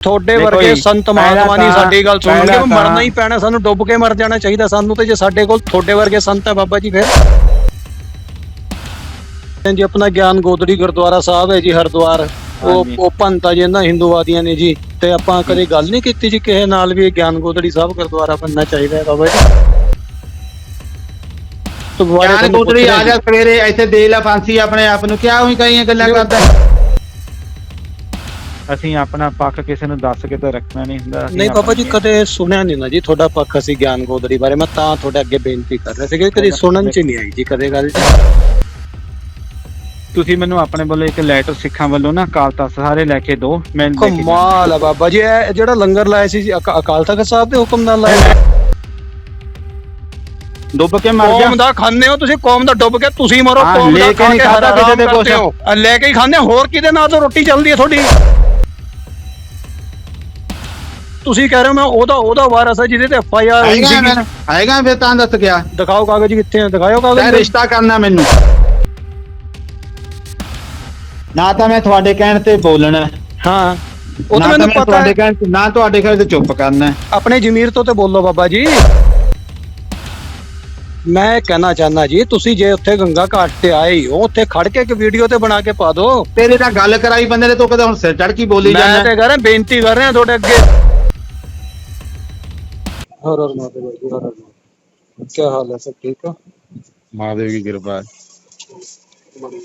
ਤੁਹਾਡੇ ਦੇਖੋ ਵਰਗੇ ਜੀ, ਸੰਤ ਪਹਿਲਾਂ ਮਹਾਤਮਾ ਨਹੀਂ ਤਾਂ- ਸਾਡੀ ਗੱਲ ਸੁਣਨਗੇ ਪਹਿਲਾਂ ਮਰਨਾ ਤਾਂ- ਹੀ ਪੈਣਾ ਸਾਨੂੰ ਡੁੱਬ ਕੇ ਮਰ ਜਾਣਾ ਚਾਹੀਦਾ ਸਾਨੂੰ ਤੇ ਜੇ ਸਾਡੇ ਕੋਲ ਤੁਹਾਡੇ ਵਰਗੇ ਸੰਤ ਹੈ ਬਾਬਾ ਜੀ ਫਿਰ ਜੀ ਆਪਣਾ ਗਿਆਨ ਗੋਦੜੀ ਗੁਰਦੁਆਰਾ ਸਾਹਿਬ ਹੈ ਜੀ ਹਰਿਦੁਆਰ ਉਹ ਹਾਂਜੀ। ਉਹ ਪੰਤਾ ਜੀ ਇਹਨਾਂ ਹਿੰਦੂਵਾਦੀਆਂ ਨੇ ਜੀ ਤੇ ਆਪਾਂ ਕਦੇ ਗੱਲ ਨਹੀਂ ਕੀਤੀ ਜੀ ਕਿਸੇ ਨਾਲ ਵੀ ਇਹ ਗਿਆਨ ਗੋਦੜੀ ਸਾਹਿਬ ਗੁਰਦੁਆਰਾ ਬਣਨਾ ਚਾਹੀਦਾ ਹੈ ਬਾਬਾ ਜੀ ਤੋਂ ਬਾਰੇ ਗਿਆਨ ਤੁਹਾਨੂੰ ਕੋਤਰੀ ਪੁੱਛ ਆ ਰਿਹਾ ਜਾ ਜੀ। ਸਵੇਰੇ ਇੱਥੇ ਦੇ ਲੈ ਫਾਂਸੀ ਆਪਣੇ ਆਪ ਨੂੰ ਕਿਆ ਉਹੀ ਕਈਆਂ ਗੱਲਾਂ। ਕਰਦਾ ਅਸੀਂ ਆਪਣਾ ਪੱਖ ਕਿਸੇ ਨੂੰ ਦੱਸ ਕੇ ਤਾਂ ਰੱਖਣਾ ਨਹੀਂ ਹੁੰਦਾ ਅਸੀਂ ਨਹੀਂ ਬਾਬਾ ਜੀ ਆਪਣੀ- ਕਦੇ ਸੁਣਿਆ ਨਹੀਂ ਨਾ ਜੀ ਤੁਹਾਡਾ ਪੱਖ ਅਸੀਂ ਗਿਆਨ ਗੋਦੜੀ ਬਾਰੇ ਮੈਂ ਤਾਂ ਤੁਹਾਡੇ ਅੱਗੇ ਬੇਨਤੀ ਕਰ ਰਿਹਾ ਸੀ ਕਿ ਕਦੇ ਸੁਣਨ ਚ ਨਹੀਂ ਆਈ ਜੀ ਕਦੇ ਗੱਲ ਤੁਸੀਂ ਮੈਨੂੰ ਆਪਣੇ ਵੱਲੋਂ ਇੱਕ ਲੈਟਰ ਸਿੱਖਾਂ ਵੱਲੋਂ ਨਾ ਅਕਾਲ ਤਖਤ ਸਾਰੇ ਲੈ ਕੇ ਦਿਓ ਮੈਂ ਲੈ ਕੇ ਜਾਣਾ। ਕਮਾਲ ਆ ਬਾਬਾ ਜੀ ਇਹ ਜਿਹੜਾ ਲੰਗਰ ਲਾਇਆ ਸੀ ਜੀ, ਅਕਾ- ਅਕਾਲ ਤਖਤ ਸਾਹਿਬ ਦੇ ਹੁਕਮ ਨਾਲ ਲਾਇਆ ਡੁੱਬ ਕੇ ਮਰ ਜਾ ਕੌਮ ਦਾ ਖਾਂਦੇ ਹੋ ਤੁਸੀਂ ਕੌਮ ਦਾ ਡੁੱਬ ਕੇ ਤੁਸੀਂ ਮਰੋ ਹਾਂ, ਕੌਮ ਲੈ ਦਾ ਕੇ ਖਾ ਨਹੀਂ ਕੇ ਖਾਧਾ ਹਰਾਮ ਕਿਸੇ ਦੇ ਕਰਦੇ ਕੁਛ। ਹੋ। ਆ, ਲੈ ਕੇ ਹੀ ਖਾਂਦੇ ਹੋ, ਹੋਰ ਕਿਹਦੇ ਨਾਲ ਤਾਂ ਰੋਟੀ ਚੱਲਦੀ ਹੈ ਤੁਹਾਡੀ ਤੁਸੀਂ ਕਹਿ ਰਹੇ ਹੋ ਮੈਂ ਉਹਦਾ ਉਹਦਾ ਵਾਰਸ ਹੈ ਜਿਹਦੇ ਤੇ ਐਫ ਆਈ ਆਰ ਹੋਈ ਆਏਗਾ ਆਏਗਾ ਫਿਰ ਤਾਂ ਦੱਸ ਗਿਆ। ਦਿਖਾਓ ਕਾਗਜ਼ ਕਿੱਥੇ ਆ ਦਿਖਾਓ ਤੈਂ। ਕਾਗਜ਼ ਰਿਸ਼ਤਾ ਕਰਨਾ ਮੈਨੂੰ। ਨਾ ਤਾਂ ਮੈਂ ਤੁਹਾਡੇ ਕਹਿਣ ਤੇ ਬੋਲਣਾ। ਹੈ, ਹਾਂ ਉਹ ਨਾ ਤਾਂ ਮੈਨੂੰ ਮੈਂ ਪਤਾ ਤੁਹਾਡੇ ਹੈ। ਕਹਿਣ ਤੇ ਨਾ ਤੁਹਾਡੇ ਕਹਿਣ ਤੇ ਚੁੱਪ ਕਰਨਾ। ਹੈ। ਆਪਣੇ ਜ਼ਮੀਰ ਤੋਂ ਤੇ ਬੋਲੋ ਬਾਬਾ ਜੀ। ਮੈਂ ਕਹਿਣਾ ਚਾਹਨਾ ਜੀ ਤੁਸੀਂ ਜੇ ਉੱਥੇ ਗੰਗਾ ਘਾਟ ਤੇ ਆਏ ਹੀ ਹੋ ਉੱਥੇ ਖੜ ਕੇ ਇੱਕ ਵੀਡੀਓ ਤੇ ਬਣਾ ਕੇ ਪਾ ਦਿਓ। ਤੇਰੇ ਤਾਂ ਗੱਲ ਕਰਾਈ ਬੰਦੇ ਨੇ ਤੂੰ ਕਦੇ ਹੁਣ ਸਿਰ ਚੜ ਕੇ ਬੋਲੀ ਮੈਂ ਜਾਂਦਾ। ਤੇ ਕਰ ਰਿਹਾ ਬੇਨਤੀ ਕਰ ਰਿਹਾ ਤੁਹਾਡੇ ਅੱਗੇ। हर हर महादेव जी, हर हर क्या हाल है, सब ठीक है? महादेव की कृपा है।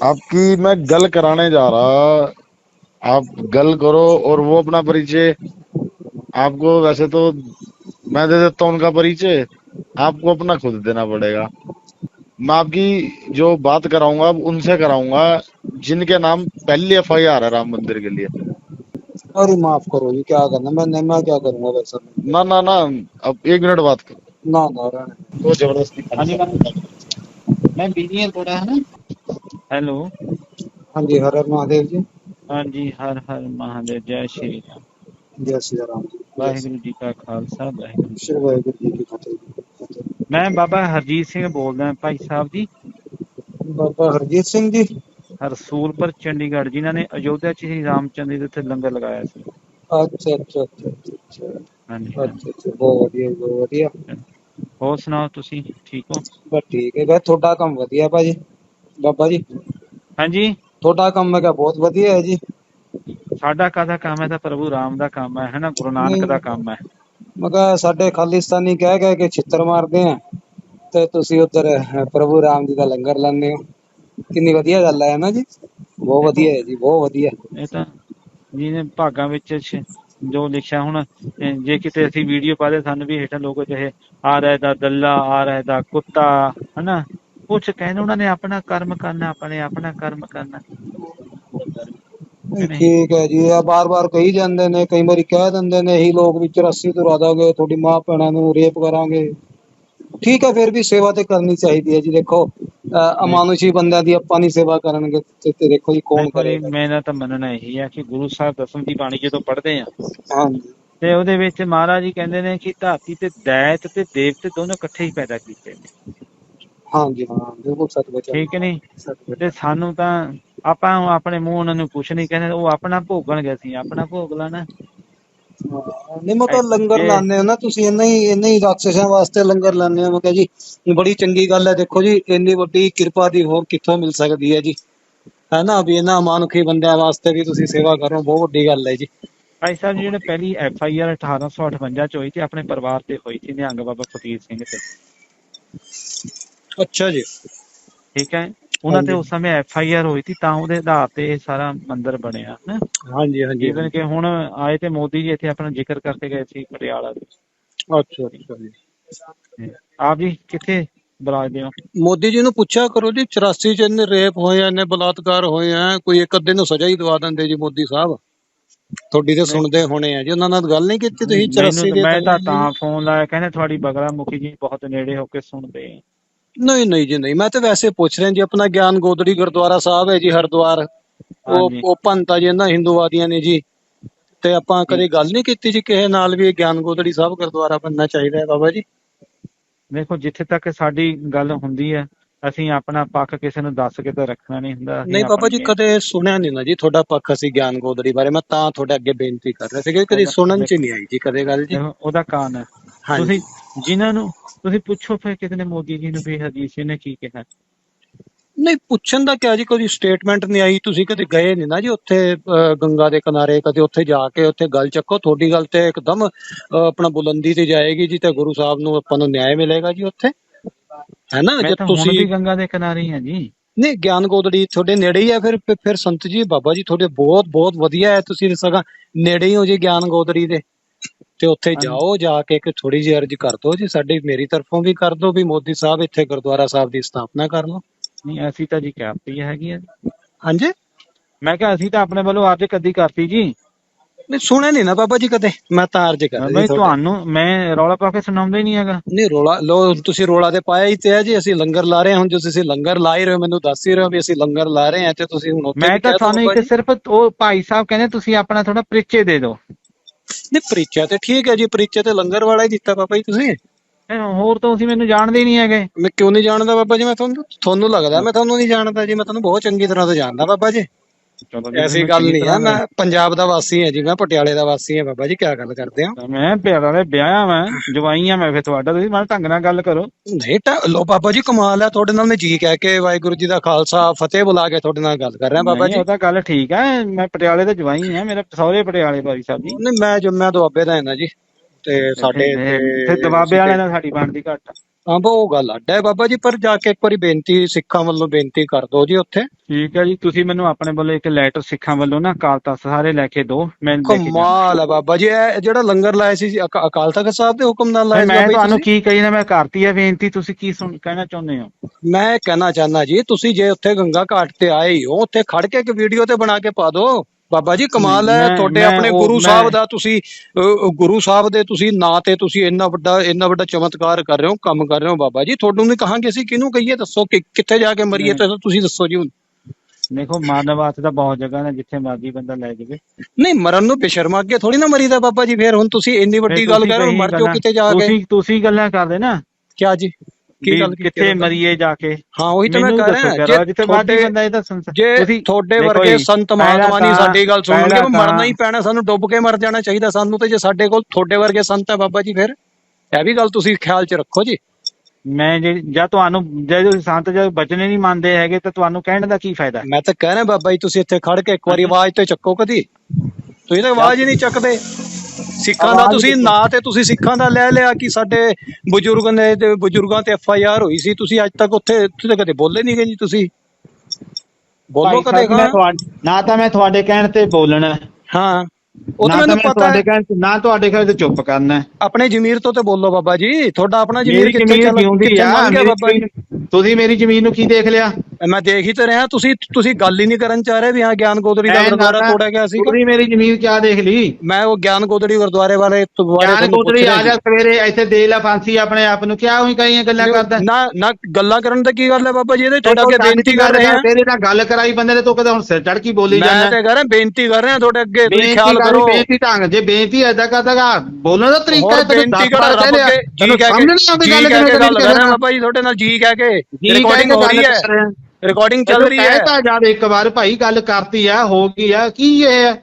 आपकी मैं गल कराने जा रहा, आप गल करो और वो अपना परिचय, आपको वैसे तो मैं दे देता हूँ उनका परिचय, आपको अपना खुद देना पड़ेगा। मैं आपकी जो बात कराऊँगा उनसे कराऊँगा, जिनके नाम पहली एफ़ आई आर है राम मंदिर के लिए। सॉरी माफ़ करो ये क्या करना? मैं नहीं मैं क्या करूँगा वैसा ना ना ना अब एक मिनट बात करो। ना ना तो ज़बरदस्ती हाँ जी तो मैं बिज़ी है थोड़ा है ना? हेलो। हाँ जी हर हर महादेव जी। हाँ जी हर हर महादेव जय श्री राम। जय श्री राम वाहेगुरु जी का खालसा वाहेगुरु श्री वाहिगुरु जी की फतेह मैं बाबा हरजीत सिंह बोल रहा हूँ भाई साहब जी। बाबा हरजीत सिंह जी? ਰਸੂਲਪੁਰ ਚੰਡੀਗੜ੍ਹ ਜਿਨ੍ਹਾਂ ਨੇ ਅਯੋਧਿਆ 'ਚ ਹੀ ਰਾਮਚੰਦਰ ਦੇ ਉੱਥੇ ਲੰਗਰ ਲਗਾਇਆ ਸੀ। ਅੱਛਾ ਅੱਛਾ ਅੱਛਾ ਹਾਂਜੀ। ਅੱਛਾ ਅੱਛਾ ਬਹੁਤ ਵਧੀਆ ਬਹੁਤ ਵਧੀਆ। ਹੋਰ ਸੁਣਾਓ ਤੁਸੀਂ ਠੀਕ ਹੋ? ਬਸ ਠੀਕ ਹੈ ਬਸ ਤੁਹਾਡਾ ਕੰਮ ਵਧੀਆ ਭਾਜੀ ਬਾਬਾ ਜੀ? ਹਾਂਜੀ। ਤੁਹਾਡਾ ਕੰਮ ਮੈਂ ਕਿਹਾ ਬਹੁਤ ਵਧੀਆ ਹੈ ਜੀ। ਸਾਡਾ ਕਾਹਦਾ ਕੰਮ ਹੈ? ਤਾਂ ਪ੍ਰਭੂ ਰਾਮ ਦਾ ਕੰਮ ਹੈ ਹੈਨਾ? ਗੁਰੂ ਨਾਨਕ ਦਾ ਕੰਮ ਹੈ। ਮੈਂ ਸਾਡੇ ਖਾਲਿਸਤਾਨੀ ਕਹਿ ਕਹਿ ਕੇ ਛਿੱਤਰ ਮਾਰਦੇ ਆ ਤੇ ਤੁਸੀਂ ਉਧਰ ਪ੍ਰਭੂ ਰਾਮ ਜੀ ਦਾ ਲੰਗਰ ਲਾਉਂਦੇ ਹੋ। ਕਿੰਨੀ ਵਧੀਆ ਗੱਲ ਹੈ ਨਾ ਜੀ? ਬਹੁਤ ਵਧੀਆ ਹੈ ਜੀ ਬਹੁਤ ਵਧੀਆ। ਇਹ ਤਾਂ ਜਿਹਨੇ ਭਾਗਾਂ ਵਿੱਚ ਜੋ ਲਿਖਿਆ ਹੁਣ ਅਹ ਜੇ ਕਿਤੇ ਅਸੀਂ ਵੀਡੀਓ ਪਾਦੇ ਸਾਨੂੰ ਵੀ ਹੇਠਾਂ ਲੋਕ ਚਾਹੇ ਆ ਰਿਹਾ ਦਾ ਦੱਲਾ ਆ ਰਿਹਾ ਦਾ ਕੁੱਤਾ ਹਨਾ? ਕੁਛ ਕਹਿੰਦੇ ਉਹਨਾਂ ਨੇ ਆਪਣਾ ਕਰਮ ਕਰਨਾ ਆਪਣੇ ਆਪਣਾ ਕਰਮ ਕਰਨਾ। ਨਹੀਂ। ਠੀਕ ਹੈ ਜੀ ਆ ਬਾਰ-ਬਾਰ ਕਹੀ ਜਾਂਦੇ ਨੇ ਕਈ ਵਾਰੀ ਕਹਿ ਦਿੰਦੇ ਨੇ ਇਹੀ ਲੋਕ ਵੀ 84 ਤੁਰਾ ਦਾਂਗੇ ਤੁਹਾਡੀ ਮਾਂ ਭੈਣਾਂ ਨੂੰ ਰੇਪ ਕਰਾਂਗੇ। ਠੀਕ ਹੈ ਫਿਰ ਵੀ ਸੇਵਾ ਤੇ ਕਰਨੀ ਚਾਹੀਦੀ ਹੈ ਜੀ ਦੇਖੋ ਅਮਾਨੁਸ਼ੀ ਬੰਦਿਆਂ ਦੀ ਆਪਾਂ ਨਹੀਂ ਸੇਵਾ ਕਰਨਗੇ ਤੇ, ਦੇਖੋ ਜੀ ਕੌਣ ਕਰੇਗਾ। ਮੇਰਾ ਤਾਂ ਮੰਨਣਾ ਇਹੀ ਹੈ ਕਿ ਗੁਰੂ ਸਾਹਿਬ ਦਸਮ ਦੀ ਬਾਣੀ ਜਦੋਂ ਪੜ੍ਹਦੇ ਆ ਹਾਂਜੀ। ਤੇ ਉਹਦੇ ਵਿੱਚ ਮਹਾਰਾਜ ਜੀ ਕਹਿੰਦੇ ਨੇ ਕਿ ਧਰਤੀ ਤੇ ਦੈਤ ਤੇ ਦੇਵਤੇ ਦੋਨੋਂ ਇਕੱਠੇ ਹੀ ਪੈਦਾ ਕੀਤੇ ਨੇ। ਹਾਂਜੀ ਹਾਂ ਬਿਲਕੁਲ ਸੱਚ ਬਚਾ। ਠੀਕ ਨਹੀਂ? ਤੇ ਸਾਨੂੰ ਤਾਂ ਆਪਾਂ ਆਪਣੇ ਮੂੰਹ ਉਹਨਾਂ ਨੂੰ ਕੁਛ ਨਹੀਂ ਕਹਿੰਦੇ ਉਹ ਆਪਣਾ ਭੋਗਣਗੇ ਅਸੀਂ ਆਪਣਾ ਭੋਗ ਲੈਣਾ ਨਹੀਂ ਮੈਂ ਤਾਂ ਲੰਗਰ ਲਾਉਂਦੇ ਹੋ ਨਾ ਤੁਸੀਂ ਇੰਨਾ ਹੀ ਇੰਨਾ ਹੀ ਰਾਖਸ਼ਾਂ ਵਾਸਤੇ ਲੰਗਰ ਲਾਉਂਦੇ ਹੋ। ਮੈਂ ਕਿਹਾ ਜੀ ਬੜੀ ਚੰਗੀ ਗੱਲ ਹੈ ਦੇਖੋ ਜੀ ਇੰਨੀ ਵੱਡੀ ਕਿਰਪਾ ਦੀ ਹੋਰ ਕਿੱਥੋਂ ਮਿਲ ਸਕਦੀ ਹੈ ਜੀ? ਹੈ ਨਾ ਵੀ ਇਹਨਾਂ ਮਾਨੁਖੀ ਬੰਦਿਆਂ ਵਾਸਤੇ ਵੀ ਤੁਸੀਂ ਸੇਵਾ ਕਰੋ ਬਹੁਤ ਵੱਡੀ ਗੱਲ ਹੈ ਜੀ। ਭਾਈ ਸਾਹਿਬ ਜੀ ਜਿਹੜੇ ਪਹਿਲੀ ਐਫ ਆਈ ਆਰ 1858 ਚ ਹੋਈ ਸੀ ਆਪਣੇ ਪਰਿਵਾਰ ਤੇ ਹੋਈ ਸੀ ਨਿਹੰਗ ਬਾਬਾ ਫਕੀਰ ਸਿੰਘ ਤੇ। ਅੱਛਾ ਜੀ। ਠੀਕ ਹੈ? ਉਹਨਾਂ ਤੇ। ਉਸ ਸਮੇਂ ਐਫ ਆਈ ਆਰ ਹੋਈ ਸੀ ਤਾਂ ਉਹਦੇ ਆਧਾਰ ਤੇ ਇਹ ਸਾਰਾ ਮੰਦਿਰ ਬਣਿਆ ਨਾ ਹਾਂਜੀ ਹਾਂਜੀ ਜਿਵੇਂ ਕਿ ਹੁਣ ਆਏ ਤੇ ਮੋਦੀ ਜੀ ਇੱਥੇ ਆਪਣਾ ਜ਼ਿਕਰ ਕਰਕੇ ਗਏ ਸੀ ਪਟਿਆਲਾ ਦੇ। ਅੱਛਾ ਅੱਛਾ ਜੀ। ਆਪ ਜੀ ਕਿੱਥੇ ਬਰਾਜਦੇ ਹੋ? ਮੋਦੀ ਜੀ ਨੂੰ ਪੁੱਛਿਆ ਕਰੋ ਜੀ 84 ਚ ਇੰਨੇ ਰੇਪ ਹੋਏ ਆ ਇੰਨੇ ਬਲਾਤਕਾਰ ਹੋਏ ਆ ਕੋਈ ਇੱਕ ਅੱਧੇ ਨੂੰ ਸਜ਼ਾ ਹੀ ਦਵਾ ਦਿੰਦੇ ਜੀ ਮੋਦੀ ਸਾਹਿਬ। ਤੁਹਾਡੀ ਤੇ ਸੁਣਦੇ ਹੋਣੇ ਆ ਜੀ ਉਹਨਾਂ ਨਾਲ ਗੱਲ ਨਹੀਂ ਕੀਤੀ ਤੁਸੀਂ 84 ਮੈਨੂੰ ਦੇ ਮੈਂ ਤਾਂ? ਤਾਂ ਫੋਨ ਲਾਇਆ ਕਹਿੰਦੇ ਤੁਹਾਡੀ ਬਗਲਾ ਮੁਖੀ ਜੀ ਬਹੁਤ ਨੇੜੇ ਹੋ ਕੇ ਸੁਣਦੇ ਆ। ਨਹੀਂ ਨਹੀਂ ਜੀ ਨਹੀਂ ਮੈਂ ਤਾਂ ਵੈਸੇ ਪੁੱਛ ਰਿਹਾ ਜੀ ਆਪਣਾ ਗਿਆਨ ਗੋਦੜੀ ਗੁਰਦੁਆਰਾ ਸਾਹਿਬ ਹੈ ਜੀ ਹਰਿਦੁਆਰ। ਉਹ ਹਾਂਜੀ। ਉਹ ਪੰਤਾ ਜੀ ਇਹਨਾਂ ਹਿੰਦੂਵਾਦੀਆਂ ਨੇ ਜੀ। ਤੇ ਆਪਾਂ ਕਦੇ ਗੱਲ ਨਹੀਂ ਕੀਤੀ ਜੀ ਕਿਸੇ ਨਾਲ ਵੀ ਇਹ ਗਿਆਨ ਗੋਦੜੀ ਸਾਹਿਬ ਗੁਰਦੁਆਰਾ ਬਣਨਾ ਚਾਹੀਦਾ ਹੈ ਬਾਬਾ ਜੀ। ਦੇਖੋ ਜਿੱਥੇ ਤੱਕ ਸਾਡੀ ਗੱਲ ਹੁੰਦੀ ਹੈ ਅਸੀਂ ਆਪਣਾ ਪੱਖ ਕਿਸੇ ਨੂੰ ਦੱਸ ਕੇ ਤਾਂ ਰੱਖਣਾ ਨਹੀਂ ਹੁੰਦਾ ਅਸੀਂ ਨਹੀਂ ਬਾਬਾ ਜੀ ਆਪਣੀ- ਕਦੇ ਸੁਣਿਆ ਨਹੀਂ ਨਾ ਜੀ ਤੁਹਾਡਾ ਪੱਖ ਅਸੀਂ ਗਿਆਨ ਗੋਦੜੀ ਬਾਰੇ। ਮੈਂ ਤਾਂ ਤੁਹਾਡੇ ਅੱਗੇ ਬੇਨਤੀ ਕਰ ਰਿਹਾ ਸੀ ਕਿ ਕਦੀ ਸੁਣਨ ਚ ਨਹੀਂ ਆਈ ਜੀ ਕਦੇ ਗੱਲ ਜੀ। ਦੇਖੋ, ਉਹਦਾ ਕਾਰਨ ਹੈ। ਹਾਂਜੀ। ਤੁਸੀਂ ਜਿਨ੍ਹਾਂ ਨੂੰ ਤੁਸੀਂ ਪੁੱਛੋ ਫਿਰ ਕਿਤੇ ਨੇ ਮੋਦੀ ਜੀ ਨੂੰ ਵੀ ਹਦੀਸ ਨੇ ਕੀ ਕਿਹਾ। ਨਹੀਂ ਪੁੱਛਣ ਦਾ ਕਿਹਾ ਜੀ ਕੋਈ ਸਟੇਟਮੈਂਟ ਨਹੀਂ ਆਈ ਤੁਸੀਂ ਕਦੇ ਗਏ ਨਹੀਂ ਨਾ ਜੀ ਉੱਥੇ ਗੰਗਾ ਦੇ ਕਿਨਾਰੇ ਕਦੇ ਉੱਥੇ ਜਾ ਕੇ ਉੱਥੇ ਗੱਲ ਚੱਕੋ ਤੁਹਾਡੀ ਗੱਲ ਤੇ ਇੱਕਦਮ ਆਪਣਾ ਬੁਲੰਦੀ ਤੇ ਜਾਏਗੀ ਜੀ ਤੇ ਗੁਰੂ ਸਾਹਿਬ ਨੂੰ ਆਪਾਂ ਨੂੰ ਨਿਆਂ ਮਿਲੇਗਾ ਜੀ ਉੱਥੇ। ਹੈ ਨਾ ਜੇ ਤੁਸੀਂ ਵੀ ਗੰਗਾ ਦੇ ਕਿਨਾਰੇ ਹੀ ਜੀ। ਨਹੀਂ ਗਿਆਨ ਗੋਦੜੀ ਤੁਹਾਡੇ ਨੇੜੇ ਹੀ ਆ ਫਿਰ ਫਿਰ- ਸੰਤ ਜੀ ਬਾਬਾ ਜੀ ਤੁਹਾਡੇ ਬਹੁਤ ਬਹੁਤ ਵਧੀਆ ਹੈ ਤੁਸੀਂ ਸਗਾ ਨੇੜੇ ਹੀ ਹੋ ਜੀ ਗਿਆਨ ਗੋਦੜੀ ਦੇ। ਤੇ ਉੱਥੇ। ਜਾਓ ਜਾ ਕੇ ਇੱਕ ਥੋੜੀ ਜਿਹੀ ਅਰਜ਼ ਕਰ ਦਿਓ ਜੀ ਸਾਡੀ ਮੇਰੀ ਤਰਫੋਂ ਵੀ ਕਰ ਦਿਓ ਵੀ ਮੋਦੀ ਸਾਹਿਬ ਇੱਥੇ ਗੁਰਦੁਆਰਾ ਸਾਹਿਬ ਦੀ ਸਥਾਪਨਾ ਕਰ ਲਓ। ਨਹੀਂ ਅਸੀਂ ਤਾਂ ਜੀ ਕਰਤੀ ਹੈਗੀ ਆ ਹਾਂਜੀ? ਮੈਂ ਕਿਹਾ ਅਸੀਂ ਤਾਂ ਆਪਣੇ ਵੱਲੋਂ ਅੱਜ ਕਦੀ ਕਰਤੀ ਜੀ। ਨਹੀਂ ਸੁਣਿਆ ਨਹੀਂ ਨਾ ਬਾਬਾ ਜੀ ਕਦੇ। ਮੈਂ ਤਾਂ ਅਰਜ਼ ਕਰ ਮੈਂ ਤੁਹਾਨੂੰ ਮੈਂ ਰੌਲਾ ਪਾ ਕੇ ਸੁਣਾਉਂਦਾ ਹੀ ਨਹੀਂ ਹੈਗਾ। ਨਹੀਂ ਰੋਲਾ ਲੋ ਤੁਸੀਂ ਰੋਲਾ ਤੇ ਪਾਇਆ ਹੀ ਤੇ ਹੈ ਜੀ। ਅਸੀਂ ਲੰਗਰ ਲਾ ਰਹੇ ਹਾਂ। ਹੁਣ ਜੋ ਤੁਸੀਂ ਲੰਗਰ ਲਾ ਹੀ ਰਹੇ ਹੋ ਮੈਨੂੰ ਦੱਸ ਹੀ ਰਹੇ ਹੋ ਵੀ ਅਸੀਂ ਲੰਗਰ ਲਾ ਰਹੇ ਹਾਂ ਤੇ ਤੁਸੀਂ ਹੁਣ ਉੱਥੇ ਮੈਂ ਤਾਂ ਤੁਹਾਨੂੰ ਇੱਕ ਸਿਰਫ ਉਹ ਭਾਈ ਸਾਹਿਬ ਕਹਿੰਦੇ ਤੁਸੀਂ ਆਪਣਾ ਥੋੜਾ ਪ੍ਰੀਚੇ ਦੇ ਦਿਓ। ਨਹੀਂ ਪ੍ਰੀਚਾ ਤੇ ਠੀਕ ਹੈ ਜੀ। ਪ੍ਰੀਚਾ ਤੇ ਲੰਗਰ ਵਾਲਾ ਹੀ ਦਿੱਤਾ ਬਾਬਾ ਜੀ ਤੁਸੀਂ। ਹੋਰ ਤਾਂ ਤੁਸੀਂ ਮੈਨੂੰ ਜਾਣਦੇ ਹੀ ਨਹੀਂ ਹੈਗੇ। ਮੈਂ ਕਿਉਂ ਨਹੀਂ ਜਾਣਦਾ ਬਾਬਾ ਜੀ? ਮੈਂ ਤੁਹਾਨੂੰ ਤੁਹਾਨੂੰ ਲੱਗਦਾ ਮੈਂ ਤੁਹਾਨੂੰ ਨਹੀਂ ਜਾਣਦਾ ਜੀ। ਮੈਂ ਤੁਹਾਨੂੰ ਬਹੁਤ ਚੰਗੀ ਤਰ੍ਹਾਂ ਤੋਂ ਜਾਣਦਾ ਬਾਬਾ ਜੀ। ਚਲੋ ਐਸੀ ਗੱਲ ਚੰਗੀ ਨਹੀਂ ਆ। ਤਰ੍ਹਾਂ ਮੈਂ ਪੰਜਾਬ ਦਾ ਵਾਸੀ ਹਾਂ ਜੀ। ਮੈਂ ਪਟਿਆਲੇ ਦਾ ਵਾਸੀ ਹਾਂ ਬਾਬਾ ਜੀ। ਕੀ ਗੱਲ ਕਰਦੇ ਹੋ? ਮੈਂ ਪਿਆਰ ਵਾਲੇ ਵਿਆਹਿਆ ਮੈਂ ਜਵਾਈ ਆ ਮੈਂ ਫਿਰ ਤੁਹਾਡਾ। ਤੁਸੀਂ ਮਾੜਾ ਢੰਗ ਨਾਲ ਗੱਲ ਕਰੋ। ਨਹੀਂ ਤਾਂ ਲੋ ਬਾਬਾ ਜੀ ਕਮਾਲ ਹੈ ਤੁਹਾਡੇ ਨਾਲ ਮੈਂ ਜੀ ਕਹਿ ਕੇ ਵਾਹਿਗੁਰੂ ਜੀ ਦਾ ਖਾਲਸਾ ਫਤਿਹ ਬੁਲਾ ਕੇ ਤੁਹਾਡੇ ਨਾਲ ਗੱਲ ਕਰ ਰਿਹਾ ਬਾਬਾ ਨਹੀਂ, ਜੀ। ਉਹ ਤਾਂ ਗੱਲ ਠੀਕ ਹੈ। ਮੈਂ ਪਟਿਆਲੇ ਦਾ ਜਵਾਈ ਆ ਮੇਰੇ ਸਹੁਰੇ ਪਟਿਆਲੇ ਭਾਈ ਸਾਹਿਬ ਜੀ ਨਹੀਂ ਮੈਂ ਜੰਮਿਆ ਦੁਆਬੇ ਦਾ ਹਾਂ ਨਾ ਜੀ। ਤੇ ਸਾਡੇ ਤੇ ਇੱਥੇ ਦਬਾਬੇ ਵਾਲਿਆਂ ਨਾਲ ਸਾਡੀ ਬਣਦੀ ਘੱਟ ਆ। ਹਾਂ ਬਾ ਉਹ ਗੱਲ ਅੱਡ ਹੈ ਬਾਬਾ ਜੀ ਪਰ ਜਾ ਕੇ ਇੱਕ ਵਾਰੀ ਬੇਨਤੀ ਸਿੱਖਾਂ ਵੱਲੋਂ ਬੇਨਤੀ ਕਰ ਦਿਓ ਜੀ ਉੱਥੇ ਠੀਕ ਹੈ ਜੀ ਤੁਸੀਂ ਮੈਨੂੰ ਆਪਣੇ ਵੱਲੋਂ ਇੱਕ ਲੈਟਰ ਸਿੱਖਾਂ ਵੱਲੋਂ ਨਾ ਅਕਾਲ ਤਖਤ ਸਾਰੇ ਲੈ ਕੇ ਦਿਓ ਮੈਂ ਲੈ ਕੇ ਜਾਣਾ। ਕਮਾਲ ਹੈ ਬਾਬਾ ਜੀ ਇਹ ਜਿਹੜਾ ਲੰਗਰ ਲਾਇਆ ਸੀ ਅਕਾ- ਅਕਾਲ ਤਖਤ ਸਾਹਿਬ ਦੇ ਹੁਕਮ ਨਾਲ ਲਾਇਆ ਸੀ ਮੈਂ ਬਾਬਾ ਜੀ ਤੁਹਾਨੂੰ ਤੁਸੀਂ? ਕੀ ਕਹੀ ਨਾ ਮੈਂ ਕਰਤੀ ਹੈ ਬੇਨਤੀ ਤੁਸੀਂ ਕੀ ਸੁਣ ਕਹਿਣਾ ਚਾਹੁੰਦੇ ਹੋ ਮੈਂ ਕਹਿਣਾ ਚਾਹੁੰਦਾ ਜੀ ਤੁਸੀਂ ਜੇ ਉੱਥੇ ਗੰਗਾ ਘਾਟ ਤੇ ਆਏ ਹੀ ਹੋ ਉੱਥੇ ਖੜ ਕੇ ਇੱਕ ਵੀਡੀਓ ਤੇ ਬਣਾ ਕੇ ਪਾ ਦਿਓ ਬਾਬਾ ਜੀ ਕਮਾਲ ਹੈ ਤੁਹਾਡੇ ਆਪਣੇ ਗੁਰੂ ਸਾਹਿਬ ਦਾ ਤੁਸੀਂ ਗੁਰੂ ਸਾਹਿਬ ਦੇ ਤੁਸੀਂ ਨਾਂ ਤੇ ਤੁਸੀਂ ਇੰਨਾ ਵੱਡਾ ਇੰਨਾ ਵੱਡਾ ਚਮਤਕਾਰ ਕਰ ਰਹੇ ਹੋ ਕੰਮ ਕਰ ਰਹੇ ਹੋ ਬਾਬਾ ਜੀ। ਤੁਹਾਨੂੰ ਨਹੀਂ ਕਹਾਂਗੇ ਅਸੀਂ ਕਿਹਨੂੰ ਕਹੀਏ ਦੱਸੋ ਕਿ ਕਿੱਥੇ ਜਾ ਕੇ ਮਰੀਏ ਤੇ ਤੁਸੀਂ ਦੱਸੋ ਜੀ ਹੁਣ। ਦੇਖੋ ਮਾਨਵ ਵਾਸਤੇ ਤਾਂ ਬਹੁਤ ਜਗ੍ਹਾ ਨੇ ਜਿੱਥੇ ਮਰਜ਼ੀ ਬੰਦਾ ਲੈ ਜਾਵੇ। ਨਹੀਂ ਮਰਨ ਨੂੰ ਬੇਸ਼ਰਮ ਅੱਗੇ ਥੋੜੀ ਨਾ ਮਰੀਦਾ ਬਾਬਾ ਜੀ ਫੇਰ ਹੁਣ ਤੁਸੀਂ ਇੰਨੀ ਵੱਡੀ ਗੱਲ ਕਰ ਰਹੇ ਹੋ ਮਰ ਜਾਓ ਕਿਤੇ ਜਾ ਕੇ? ਤੁਸੀਂ ਤੁਸੀਂ ਗੱਲਾਂ ਕਰਦੇ ਨਾ। ਕਿਆ ਜੀ? ਕੀ ਗੱਲ ਕੀਤੀ ਕਿੱਥੇ? ਮਰੀਏ ਜਾ ਕੇ? ਹਾਂ ਉਹੀ ਤਾਂ ਮੈਂ ਮੈਨੂੰ ਕਹਿ ਦੱਸੋ ਰਿਹਾ ਜਰਾ, ਜਿੱਥੇ ਤੁਹਾਡੇ- ਬੰਦਾ ਇਹ ਤਾਂ ਸੰਸ- ਜੇ ਤੁਹਾਡੇ ਵਰਗੇ ਜੀ, ਸੰਤ ਮਹਾਤਮਾ ਨਹੀਂ ਸਾਡੀ ਗੱਲ ਸੁਣਨਗੇ ਮਰਨਾ ਹੀ ਪੈਣਾ ਸਾਨੂੰ ਡੁੱਬ ਕੇ ਮਰ ਜਾਣਾ ਚਾਹੀਦਾ ਸਾਨੂੰ ਤੇ ਜੇ ਸਾਡੇ ਕੋਲ ਤੁਹਾਡੇ ਵਰਗੇ ਸੰਤ ਹੈ ਬਾਬਾ ਜੀ ਫਿਰ ਇਹ ਵੀ ਗੱਲ ਤੁਸੀਂ ਖਿਆਲ 'ਚ ਰੱਖੋ ਜੀ। ਮੈਂ ਜੇ ਜਾਂ ਤੁਹਾਨੂੰ ਜੇ ਤੁਸੀਂ ਸੰਤ ਜਦ ਬਚਨੇ ਨਹੀਂ ਮੰਨਦੇ ਹੈਗੇ ਤਾਂ ਤੁਹਾਨੂੰ ਕਹਿਣ ਦਾ ਕੀ ਫਾਇਦਾ? ਮੈਂ ਤਾਂ ਕਹਿ ਰਿਹਾ ਬਾਬਾ ਜੀ ਤੁਸੀਂ ਇੱਥੇ ਖੜ ਕੇ ਇੱਕ ਵਾਰੀ ਆਵਾਜ਼ ਤੇ ਚੱਕੋ ਕਦੀ। ਤੁਸੀਂ ਤਾਂ ਆਵਾਜ਼ ਹੀ ਨਹੀਂ ਚੱਕਦੇ। ਸਿੱਖਾਂ ਦਾ ਤੁਸੀਂ ਨਾਂ ਤੇ ਤੁਸੀਂ ਸਿੱਖਾਂ ਦਾ ਲੈ ਲਿਆ ਕਿ ਸਾਡੇ ਬਜ਼ੁਰਗ ਨੇ ਤੇ ਬਜ਼ੁਰਗਾਂ ਤੇ ਐਫ ਆਈ ਆਰ ਹੋਈ ਸੀ। ਤੁਸੀਂ ਅੱਜ ਤੱਕ ਉੱਥੇ ਉੱਥੇ ਤਾਂ ਕਦੇ ਬੋਲੇ ਨਹੀਂ ਗਏ ਜੀ ਤੁਸੀਂ। ਬੋਲੋ ਭਾਈ ਕਦੇ ਸਾਹਿਬ, ਮੈਂ ਹਾਂ ਤੁਹਾਡੇ- ਨਾ ਤਾਂ ਮੈਂ ਤੁਹਾਡੇ ਕਹਿਣ ਤੇ ਬੋਲਣਾ। ਹਾਂ। ਉਹ ਤਾਂ ਮੈਨੂੰ ਪਤਾ ਤੁਹਾਡੇ ਕਹਿਣ ਤੇ ਨਾ ਤੁਹਾਡੇ ਕਹਿਣ ਤੇ ਚੁੱਪ ਕਰਨਾ ਹੈ। ਆਪਣੇ ਜ਼ਮੀਰ ਤੋਂ ਤੇ ਬੋਲੋ ਬਾਬਾ ਜੀ। ਤੁਹਾਡਾ ਆਪਣਾ ਜ਼ਮੀਰ ਮੇਰੀ ਕਿੱਥੇ ਜ਼ਮੀਨ ਚੱਲ ਜਿਉਂਦੀ ਕਿੱਥੇ ਆ? ਗਿਆ ਮੇਰੀ ਬਾਬਾ ਜੀ? ਜ਼ਮੀਨ- ਤੁਸੀਂ ਮੇਰੀ ਜ਼ਮੀਨ ਨੂੰ ਕੀ ਦੇਖ ਲਿਆ? ਮੈਂ ਦੇਖ ਹੀ ਤੇ ਰਿਹਾ। ਤੁਸੀਂ ਤੁਸੀਂ ਗੱਲ ਹੀ ਨਹੀਂ ਕਰਨ ਚਾਹ ਰਹੇ ਵੀ ਹਾਂ ਗਿਆਨ ਗੋਦੜੀ ਦਾ ਐ ਗੁਰਦੁਆਰਾ ਨਾ- ਤੋੜਿਆ ਗਿਆ ਸੀ ਤੁਸੀਂ ਮੇਰੀ ਜ਼ਮੀਨ ਕਿਆ ਦੇਖ ਲਈ? ਮੈਂ ਉਹ ਗਿਆਨ ਗੋਦੜੀ ਗੁਰਦੁਆਰੇ ਵਾਲੇ ਬਾਰੇ ਗਿਆਨ ਤੁਹਾਨੂੰ ਪੁੱਛ ਕੋਤਰੀ ਰਿਹਾ ਆ ਜਾ ਸਵੇਰੇ ਇੱਥੇ ਦੇ ਲੈ ਫਾਂਸੀ ਆਪਣੇ ਆਪ ਨੂੰ। ਕਿਆ ਹੋਈ ਕਈਆਂ ਗੱਲਾਂ ਕਰਦਾ? ਨਾ ਨਾ ਗੱਲਾਂ ਕਰਨ ਦਾ ਕੀ ਗੱਲ ਹੈ ਬਾਬਾ ਜੀ? ਇਹਦੇ ਤੁਹਾਡੇ ਅੱਗੇ ਬੇਨਤੀ ਕਰ ਰਹੇ ਹਾਂ। ਤੇਰੇ ਨਾਲ ਗੱਲ ਕਰਾਈ ਬੰਦੇ ਨੇ ਤੂੰ ਕਦੇ ਹੁਣ ਸਿਰ ਚੜ ਕੇ ਬੋਲੀ ਮੈਂ ਜਾਂਦਾ। ਤੇ ਕਰ ਰਿਹਾ ਬੇਨਤੀ ਕਰ ਰਿਹਾ ਤੁਹਾਡੇ ਅੱਗੇ ਤੁਸੀਂ ਬੇਨਤੀ ਖਿਆਲ ਕਰੋ ਕਰੋ। ਬੇਨਤੀ ਢੰਗ ਜੇ ਬੇਨਤੀ ਐਦਾਂ ਕਰਦਾਗਾ ਬੋਲਣ ਦਾ ਤਰੀਕਾ ਹੈ ਬੇਨਤੀ ਕਰ ਰੱਬ ਅੱਗੇ? ਜੀ ਕਹਿ ਕੇ ਗੱਲ ਜੀ ਕਹਿ ਕੇ ਗੱਲ ਕਰ ਰਿਹਾ ਜੀ ਤੁਹਾਡੇ ਨਾਲ ਜੀ ਕਹਿ ਕੇ। ਰਿਕਾਰਡਿੰਗ ਕੇ ਹੋ ਰਹੀ ਹੈ। ਕਰ ਰਿਹਾ ਰਿਕਾਰਡਿੰਗ ਚੱਲ ਰਹੀ ਹੈ। ਕਹਿਤਾ ਜਦ ਇੱਕ ਵਾਰ ਭਾਈ ਗੱਲ ਕਰਤੀ ਆ ਹੋ ਗਈ ਆ। ਕੀ ਇਹ ਹੈ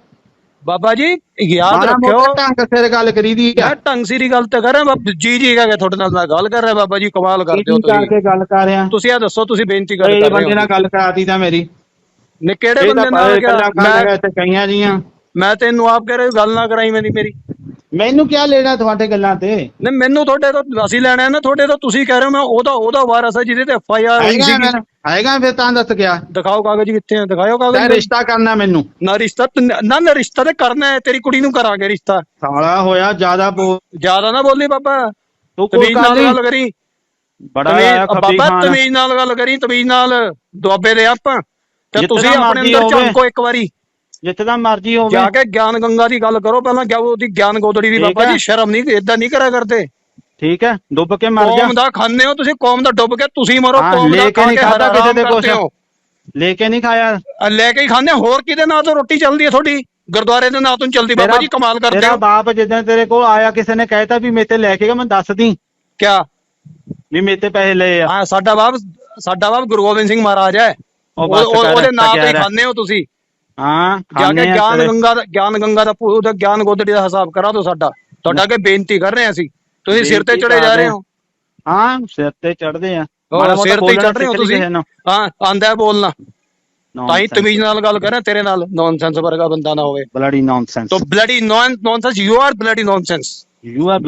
ਬਾਬਾ ਜੀ ਯਾਦ ਰੱਖਿਓ। ਢੰਗ ਸਿਰ ਗੱਲ ਕਰੀਦੀ ਆ। ਢੰਗ ਸਿਰੀ ਗੱਲ ਤਾਂ ਕਰ ਰਿਹਾ ਜੀ। ਜੀ ਕਹਿ ਕੇ ਤੁਹਾਡੇ ਨਾਲ ਮੈਂ ਗੱਲ ਕਰ ਰਿਹਾ ਬਾਬਾ ਜੀ ਕਮਾਲ ਕਰਦੇ ਹੋ ਕੀ ਤੁਸੀਂ। ਕਰਕੇ ਗੱਲ ਕਰ ਰਿਹਾ। ਤੁਸੀਂ ਇਹ ਦੱਸੋ ਤੁਸੀਂ ਬੇਨਤੀ ਕਰ ਇਹ ਕਰ ਬੰਦੇ ਰਹੇ ਨਾਲ ਹੋ ਗੱਲ ਕਰਾਤੀ ਤਾਂ ਮੇਰੀ। ਨੇ ਕਿਹੜੇ ਬੰਦੇ ਤਾਂ ਨਾਲ ਮੈਂ ਰਿਹਾ ਤੇ ਕਈਆਂ ਜੀਆਂ। ਮੈਂ ਤੈਨੂੰ ਆਪ ਕਹਿ ਰਿਹਾ ਗੱਲ ਨਾ ਕਰਾਈ ਮੇਰੀ ਮੇਰੀ। ਮੈਨੂੰ ਕੀ ਲੈਣਾ ਤੁਹਾਡੇ ਗੱਲਾਂ ਤੇ? ਨਹੀਂ ਮੈਨੂੰ ਤੁਹਾਡੇ ਤੋਂ ਅਸੀਂ ਲੈਣਾ ਹੈ ਨਾ ਤੁਹਾਡੇ ਤੋਂ ਤੁਸੀਂ ਕਹਿ ਰਹੇ ਹੋ ਮੈਂ ਉਹਦਾ ਉਹਦਾ ਵਾਰਸ ਹੈ ਜਿਹਦੇ ਤੇ ਐਫ ਆਈ ਆਰ ਸੀਗੀ ਫਿਰ ਤਾਂ ਦੱਸ ਗਿਆ ਦਿਖਾਓ ਕਾਗਜ਼ ਕਿੱਥੇ ਆ ਦਿਖਾਓ ਤੈਂ ਕਾਗਜ਼ ਰਿਸ਼ਤਾ ਕਰਨਾ ਮੈਨੂੰ। ਨਾ ਰਿਸ਼ਤਾ ਤੇ- ਨਾ ਨਾ ਰਿਸ਼ਤਾ ਤੇ ਕਰਨਾ ਹੈ ਤੇਰੀ ਕੁੜੀ ਨੂੰ ਕਰਾਂਗੇ ਰਿਸ਼ਤਾ। ਸਾਲਾ ਹੋਇਆ ਜ਼ਿਆਦਾ ਬੋਲ ਜ਼ਿਆਦਾ ਨਾ ਬੋਲੀ ਬਾਬਾ। ਤੂੰ ਕੋਈ ਤਮੀਜ਼ ਨਾਲ ਗੱਲ ਕਰੀ। ਬੜਾ ਤਮੀਜ਼ ਆਇਆ ਖੱਬੀ ਬਾਬਾ ਖਾਨ। ਤਮੀਜ਼ ਨਾਲ ਗੱਲ ਕਰੀ ਤਮੀਜ਼ ਨਾਲ ਦੁਆਬੇ ਦੇ ਆਪਾਂ। ਤੇ ਤੁਸੀਂ ਆਪਣੇ ਮਰਜ਼ੀ ਅੰਦਰ ਹੋਵੇ। ਝਾਂਕੋ ਇੱਕ ਵਾਰੀ। ਜਿੱਥੇ ਦਾ ਮਰਜ਼ੀ ਹੋਵੇ। ਜਾ ਕੇ ਗਿਆਨ ਗੰਗਾ ਦੀ ਗੱਲ ਕਰੋ ਪਹਿਲਾਂ ਗਿਆ ਉਹਦੀ ਗਿਆਨ ਗੋਦੜੀ ਦੀ ਠੀਕ ਬਾਬਾ ਹੈ। ਜੀ ਸ਼ਰਮ ਨਹੀਂ ਇਦਾਂ ਨਹੀਂ ਕਰਿਆ ਕਰਦੇ। ਠੀਕ ਹੈ ਡੁੱਬ ਕੇ ਮਰ ਜਾ। ਕੌਮ ਦਾ ਖਾਂਦੇ ਹੋ ਤੁਸੀਂ ਕੌਮ ਦਾ ਡੁੱਬ ਕੇ ਤੁਸੀਂ ਮਰੋ ਹਾਂ, ਕੌਮ ਦਾ ਲੈ ਕੇ ਖਾ ਨਹੀਂ ਕੇ ਖਾਧਾ ਕਿਸੇ ਦੇ ਕਰਦੇ ਕੁਛ। ਹੋ। ਲੈ ਕੇ ਨਹੀਂ ਖਾਇਆ। ਆ ਲੈ ਕੇ ਹੀ ਖਾਂਦੇ ਹੋ, ਹੋਰ ਕਿਹਦੇ ਨਾਂ ਤੋਂ ਰੋਟੀ ਚੱਲਦੀ ਹੈ ਤੁਹਾਡੀ? ਗੁਰਦੁਆਰੇ ਦੇ ਨਾਂ ਤੋਂ ਨੀ ਚੱਲਦੀ ਬਾਬਾ ਤੇਰਾ- ਜੀ ਕਮਾਲ ਕਰਦੇ ਤੇਰਾ ਹੋ। ਬਾਪ ਜਿੱਦਾਂ ਤੇਰੇ ਕੋਲ ਆਇਆ ਕਿਸੇ ਨੇ ਕਹਿਤਾ ਵੀ ਮੇਤੇ ਲੈ ਕੇ ਗਿਆ ਮੈਂ ਦੱਸ ਦੀ ਕਿਆ? ਵੀ ਮੇਤੇ ਪੈਸੇ ਲਏ ਆ। ਹਾਂ ਸਾਡਾ ਬਾਪ ਸਾਡਾ ਬਾਬ ਗੁਰੂ ਗੋਬਿੰਦ ਸਿੰਘ ਮਹਾਰਾਜ ਹੈ। ਉਹ ਉਹ- ਬਸ ਉਹ- ਕਰ, ਉਹਦੇ ਨਾਂ ਤੇ ਰਹਿ। ਖਾਂਦੇ ਹੋ ਤੁਸੀਂ। ਹਾਂ ਜਾ ਗਿਆਨ ਗੰਗਾ ਦਾ ਗਿਆਨ ਗੰਗਾ ਦਾ ਪੂ- ਉਹਦਾ ਗਿਆਨ ਗੋਦੜੀ ਦਾ ਹਿਸਾਬ ਕਰਾ ਦਿਓ ਸਾਡਾ। ਤੁਹਾਡਾ ਅੱਗੇ ਬੇਨਤੀ ਕਰ ਰਹੇ ਹਾਂ ਅਸੀਂ। ਤੁਸੀਂ ਸਿਰ ਤੇ ਚੜੇ ਜਾ ਰਹੇ ਹੋ। ਹਾਂ। ਸਿਰ ਤੇ ਚੜਦੇ ਆ ਮਾੜਾ ਸਿਰ ਤੇ ਚੜ ਰਹੇ ਹੋ ਤੁਸੀਂ? ਹਾਂ ਆਂਦਾ ਬੋਲਣਾ। ਤਾਂ ਹੀ ਤਮੀਜ਼ ਨਾਲ ਗੱਲ ਕਰ ਰਿਹਾ ਤੇਰੇ ਨਾਲ ਨੌਨਸੈਂਸ ਵਰਗਾ ਬੰਦਾ ਨਾ ਹੋਵੇ। ਬਲੜੀ ਨੌਨਸੈਂਸ ਤੋ bloody nonsense you are bloody nonsense you are